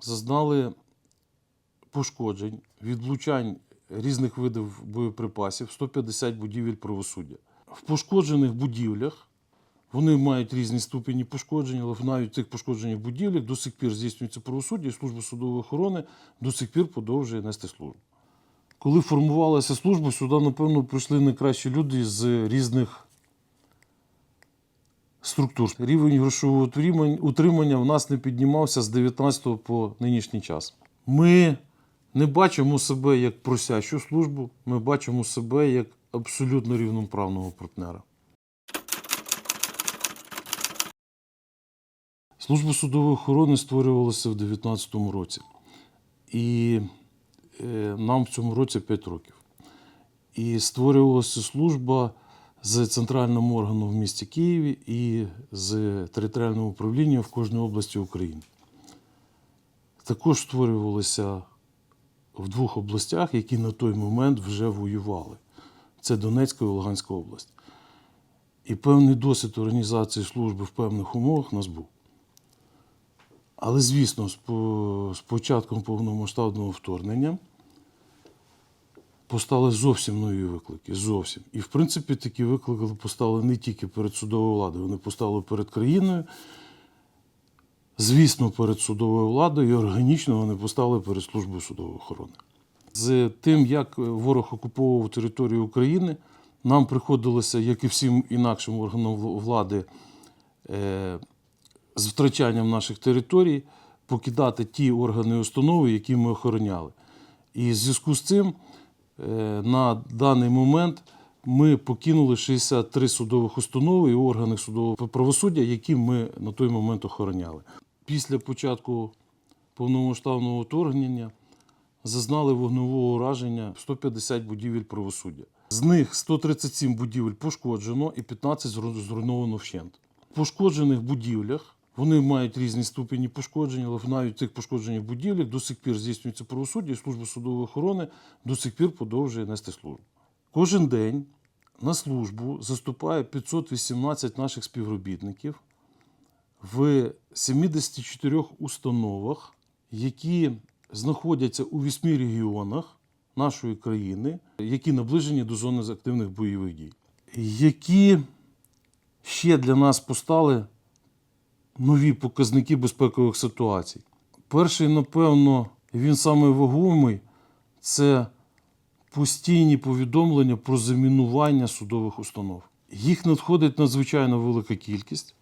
зазнали пошкоджень, відлучань різних видів боєприпасів, 150 будівель правосуддя. В пошкоджених будівлях вони мають різні ступені пошкоджень, але навіть в цих пошкоджених будівлях до сих пір здійснюється правосуддя, і служба судової охорони до сих пір продовжує нести службу. Коли формувалася служба, сюди, напевно, прийшли найкращі люди з різних структур. Рівень грошового утримання в нас не піднімався з 19 по нинішній час. Ми не бачимо себе як просящу службу, ми бачимо себе як абсолютно рівноправного партнера. Служба судової охорони створювалася в 2019 році. І е, нам в цьому році 5 років. І створювалася служба з центральним органом в місті Києві і з територіальним управлінням в кожній області України. Також створювалися в двох областях, які на той момент вже воювали. Це Донецька і Луганська область. І певний досвід організації служби в певних умовах у нас був. Але, звісно, з початком повномасштабного вторгнення постали зовсім нові виклики. Зовсім. І, в принципі, такі виклики постали не тільки перед судовою владою, вони постали перед країною. Звісно, перед судовою владою і органічно вони постали перед службою судової охорони. З тим, як ворог окуповував територію України, нам приходилося, як і всім інакшим органам влади, е, з втрачанням наших територій покидати ті органи і установи, які ми охороняли. І в зв'язку з цим на даний момент ми покинули 63 судових установи і органи судового правосуддя, які ми на той момент охороняли. Після початку повномасштабного вторгнення зазнали вогневого ураження 150 будівель правосуддя. З них 137 будівель пошкоджено і 15 зруйновано вщент. В пошкоджених будівлях вони мають різні ступені пошкоджень, але навіть в цих пошкоджених будівлях до сих пір здійснюється правосуддя, і служба судової охорони до сих пір продовжує нести службу. Кожен день на службу заступає 518 наших співробітників в 74 установах, які знаходяться у 8 регіонах нашої країни, які наближені до зони активних бойових дій, які ще для нас постали нові показники безпекових ситуацій. Перший, напевно, він саме вагомий це постійні повідомлення про замінування судових установ. Їх надходить надзвичайно велика кількість.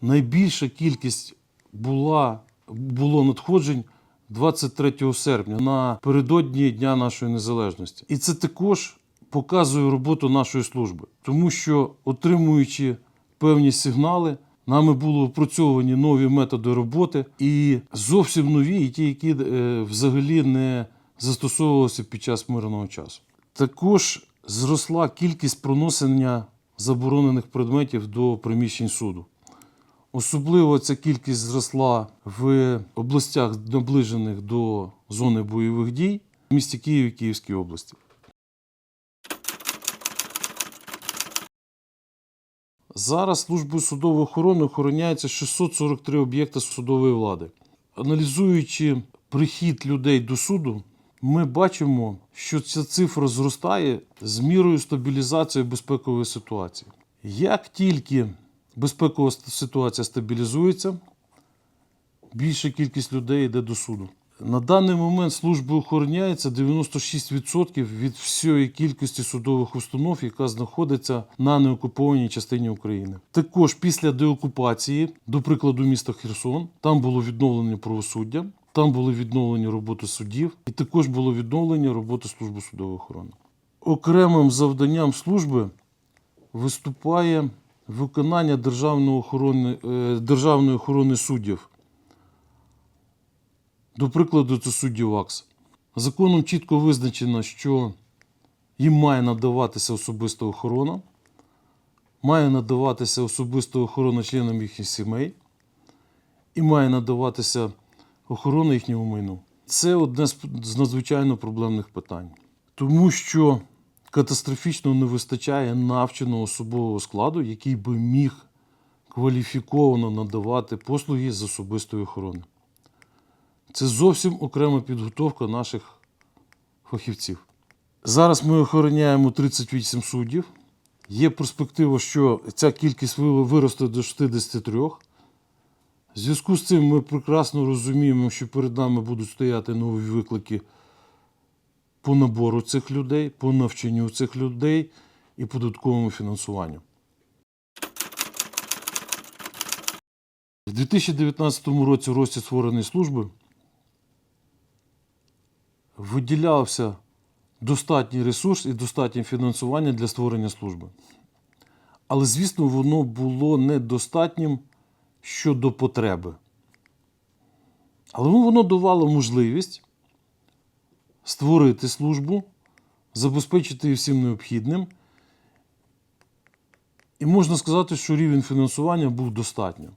Найбільша кількість була, було надходжень 23 серпня напередодні Дня нашої незалежності. І це також показує роботу нашої служби, тому що, отримуючи певні сигнали, нами були опрацьовані нові методи роботи і зовсім нові, і ті, які е, взагалі не застосовувалися під час мирного часу. Також зросла кількість проносення заборонених предметів до приміщень суду. Особливо ця кількість зросла в областях, наближених до зони бойових дій, в місті Києві Київській області. Зараз службою судової охорони охороняється 643 об'єкти судової влади. Аналізуючи прихід людей до суду, ми бачимо, що ця цифра зростає з мірою стабілізації безпекової ситуації. Як тільки безпекова ситуація стабілізується, більша кількість людей йде до суду. На даний момент службою охороняється 96% від всієї кількості судових установ, яка знаходиться на неокупованій частині України. Також після деокупації, до прикладу, міста Херсон, там було відновлення правосуддя, там були відновлені роботи судів, і також було відновлення роботи служби судової охорони. Окремим завданням служби виступає виконання державної охорони, е, державної охорони суддів. До прикладу, це судді ВАКС. Законом чітко визначено, що їм має надаватися особиста охорона, має надаватися особиста охорона членам їхніх сімей і має надаватися охорона їхнього майну. Це одне з надзвичайно проблемних питань, тому що катастрофічно не вистачає навченого особового складу, який би міг кваліфіковано надавати послуги з особистої охорони. Це зовсім окрема підготовка наших фахівців. Зараз ми охороняємо 38 суддів. Є перспектива, що ця кількість виросте до 63. В зв'язку з цим ми прекрасно розуміємо, що перед нами будуть стояти нові виклики по набору цих людей, по навчанню цих людей і по додатковому фінансуванню. У 2019 році в рості створеної служби виділявся достатній ресурс і достатнє фінансування для створення служби. Але, звісно, воно було недостатнім щодо потреби. Але воно давало можливість створити службу, забезпечити її всім необхідним. І можна сказати, що рівень фінансування був достатньо.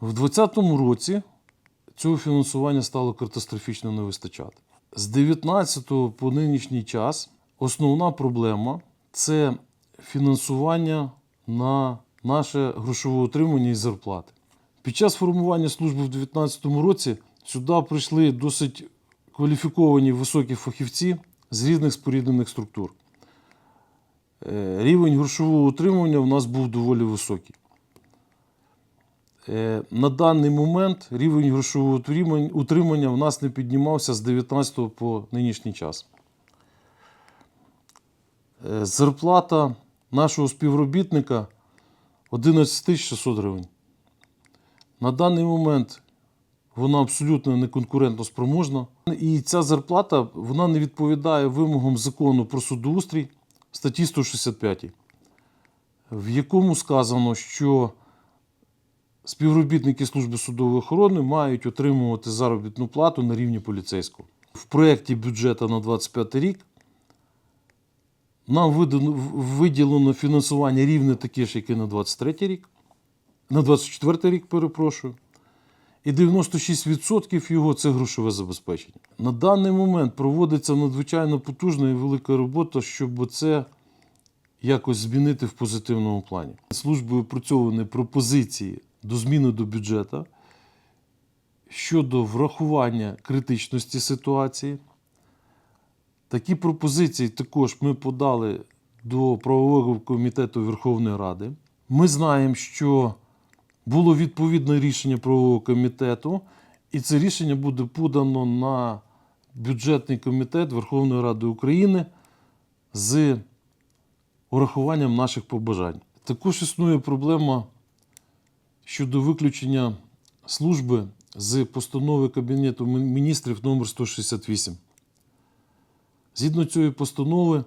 В 2020 році цього фінансування стало катастрофічно не вистачати. З 19 по нинішній час основна проблема це фінансування на наше грошове утримання і зарплати. Під час формування служби в 2019 році сюди прийшли досить кваліфіковані високі фахівці з різних споріднених структур. Е, Рівень грошового утримування у нас був доволі високий. Е, На даний момент рівень грошового утримання в нас не піднімався з 19 по нинішній час. Е, Зарплата нашого співробітника 11 600 гривень. На даний момент вона абсолютно не конкурентно спроможна. І ця зарплата вона не відповідає вимогам закону про судоустрій статті 165, в якому сказано, що співробітники служби судової охорони мають отримувати заробітну плату на рівні поліцейського. В проєкті бюджету на 25 рік нам виділено фінансування рівне таке ж, як і на 23 рік, на 24 рік, перепрошую. І 96% його це грошове забезпечення. На даний момент проводиться надзвичайно потужна і велика робота, щоб це якось змінити в позитивному плані. Службою опрацьовані пропозиції до зміни до бюджету щодо врахування критичності ситуації. Такі пропозиції також ми подали до правового комітету Верховної Ради. Ми знаємо, що було відповідне рішення правового комітету, і це рішення буде подано на бюджетний комітет Верховної Ради України з урахуванням наших побажань. Також існує проблема щодо виключення служби з постанови Кабінету міністрів номер 168. Згідно цієї постанови,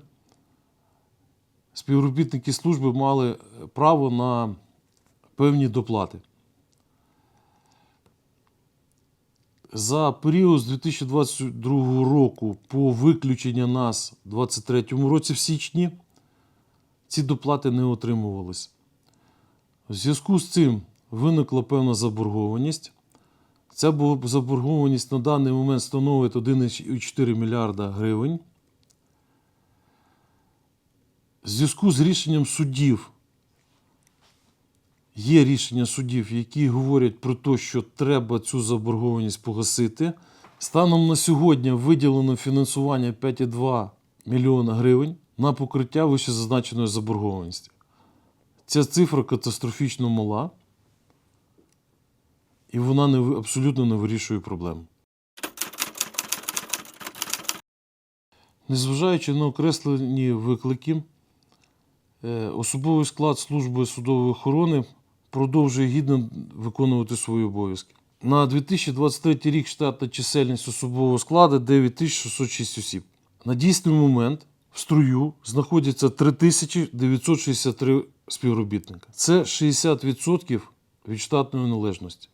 співробітники служби мали право на певні доплати. За період з 2022 року по виключення нас у 2023 році в січні ці доплати не отримувались. В зв'язку з цим виникла певна заборгованість. Ця заборгованість на даний момент становить 1,4 мільярда гривень. В зв'язку з рішенням суддів Є рішення судів, які говорять про те, що треба цю заборгованість погасити. Станом на сьогодні виділено фінансування 5,2 мільйона гривень на покриття вищезазначеної заборгованості. Ця цифра катастрофічно мала, і вона не, абсолютно не вирішує проблему. Незважаючи на окреслені виклики, Е, Особовий склад служби судової охорони продовжує гідно виконувати свої обов'язки. На 2023 рік штатна чисельність особового складу 9606 осіб. На дійсний момент в струю знаходяться 3963 співробітника. Це 60% від штатної належності.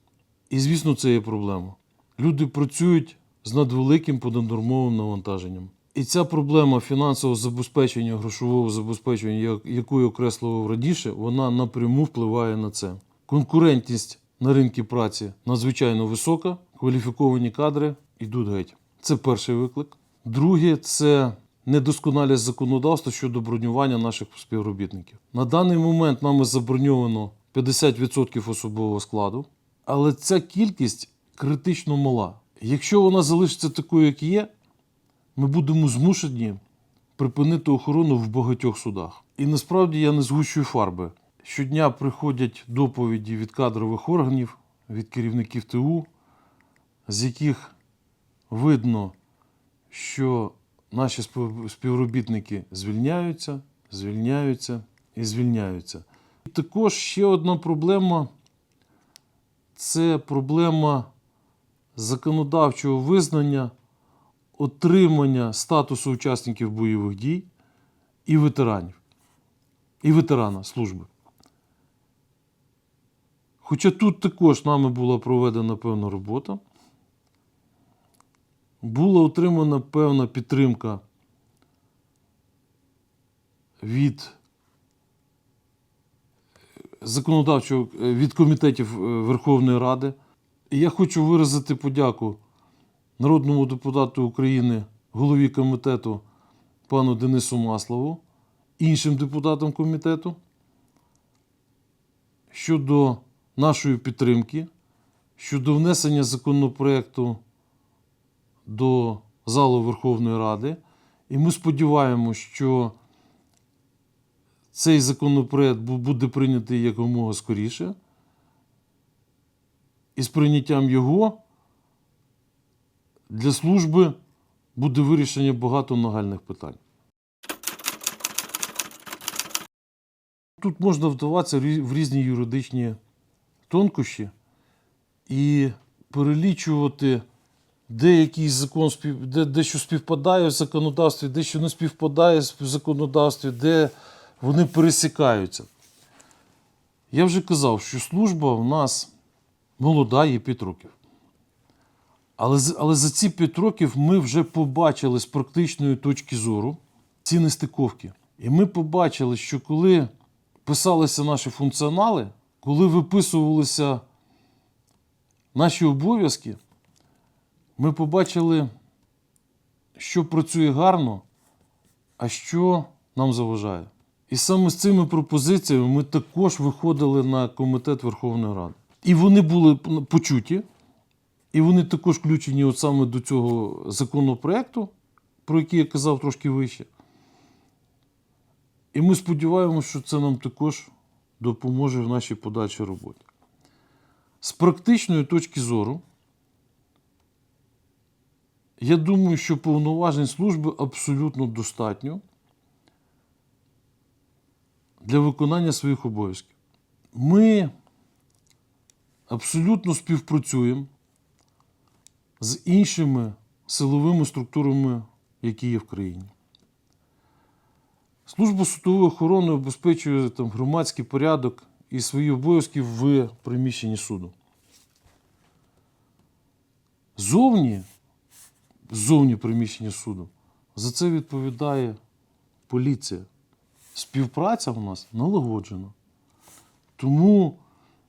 І, звісно, це є проблема. Люди працюють з надвеликим понаднормовим навантаженням. І ця проблема фінансового забезпечення, грошового забезпечення, яку я окреслював раніше, вона напряму впливає на це. Конкурентність на ринку праці надзвичайно висока, кваліфіковані кадри йдуть геть. Це перший виклик. Друге це недосконалість законодавства щодо бронювання наших співробітників. На даний момент нами заброньовано 50% особового складу, але ця кількість критично мала. Якщо вона залишиться такою, як є, ми будемо змушені припинити охорону в багатьох судах. І насправді я не згущую фарби. Щодня приходять доповіді від кадрових органів, від керівників ТУ, з яких видно, що наші співробітники звільняються, звільняються і звільняються. І також ще одна проблема це проблема законодавчого визнання отримання статусу учасників бойових дій і ветеранів, і ветерана служби. Хоча тут також нами була проведена певна робота, була отримана певна підтримка від законодавчого е, від комітетів е, Верховної Ради. І я хочу виразити подяку народному депутату України, голові комітету пану Денису Маслову, іншим депутатам комітету щодо нашої підтримки, щодо внесення законопроекту до залу Верховної Ради. І ми сподіваємося, що цей законопроект буде прийнятий якомога скоріше. І з прийняттям його для служби буде вирішення багато нагальних питань. Тут можна вдаватися в різні юридичні тонкощі і перелічувати, де якийсь закон де, де що співпадає в законодавстві, де що не співпадає в законодавстві, де вони пересікаються. Я вже казав, що служба в нас молода, є 5 років. Але, але за ці 5 років ми вже побачили з практичної точки зору ці нестиковки. І ми побачили, що коли писалися наші функціонали, коли виписувалися наші обов'язки, ми побачили, що працює гарно, а що нам заважає. І саме з цими пропозиціями ми також виходили на комітет Верховної Ради. І вони були почуті, і вони також включені от саме до цього законопроекту, про який я казав трошки вище. І ми сподіваємося, що це нам також допоможе в нашій подальшій роботі. З практичної точки зору, я думаю, що повноважень служби абсолютно достатньо для виконання своїх обов'язків. Ми абсолютно співпрацюємо з іншими силовими структурами, які є в країні. Служба судової охорони обезпечує там, громадський порядок і свої обов'язки в приміщенні суду. Зовні, зовні приміщення суду, за це відповідає поліція. Співпраця в нас налагоджена. Тому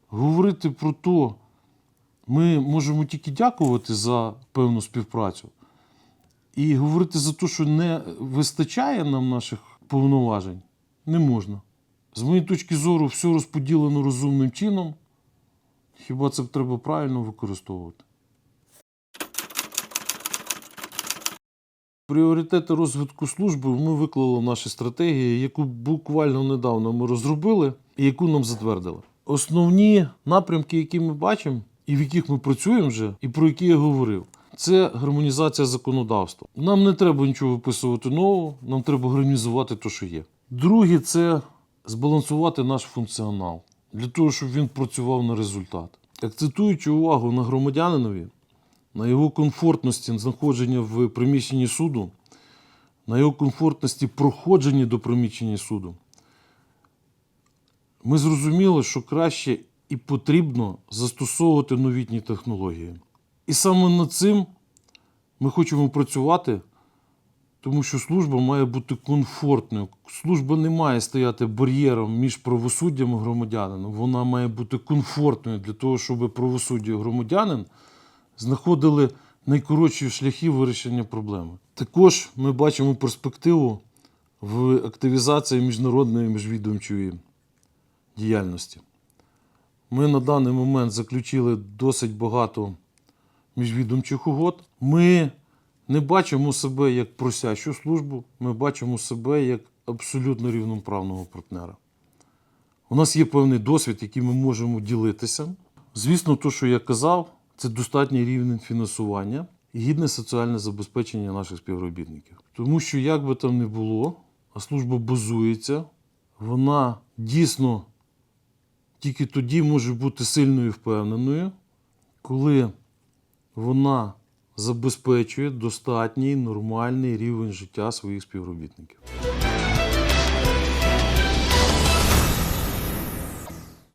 говорити про то, ми можемо тільки дякувати за певну співпрацю. І говорити за те, що не вистачає нам наших повноважень, не можна. З моєї точки зору, все розподілено розумним чином. Хіба це треба правильно використовувати? Пріоритети розвитку служби ми виклали в нашій стратегії, яку буквально недавно ми розробили і яку нам затвердили. Основні напрямки, які ми бачимо, і в яких ми працюємо вже, і про які я говорив, це гармонізація законодавства. Нам не треба нічого виписувати нового, нам треба гармонізувати те, що є. Друге, це збалансувати наш функціонал для того, щоб він працював на результат. Акцентуючи увагу на громадянинові, на його комфортності знаходження в приміщенні суду, на його комфортності проходження до приміщення суду, ми зрозуміли, що краще і потрібно застосовувати новітні технології. І саме над цим ми хочемо працювати, тому що служба має бути комфортною. Служба не має стояти бар'єром між правосуддям і громадянином. Вона має бути комфортною для того, щоб правосуддя громадянин знаходили найкоротші шляхи вирішення проблеми. Також ми бачимо перспективу в активізації міжнародної міжвідомчої діяльності. Ми на даний момент заключили досить багато міжвідомчих угод. Ми не бачимо себе як просящу службу, ми бачимо себе як абсолютно рівноправного партнера. У нас є певний досвід, який ми можемо ділитися. Звісно, то, що я казав, це достатній рівень фінансування і гідне соціальне забезпечення наших співробітників. Тому що, як би там не було, а служба базується, вона дійсно тільки тоді може бути сильною і впевненою, коли вона забезпечує достатній нормальний рівень життя своїх співробітників.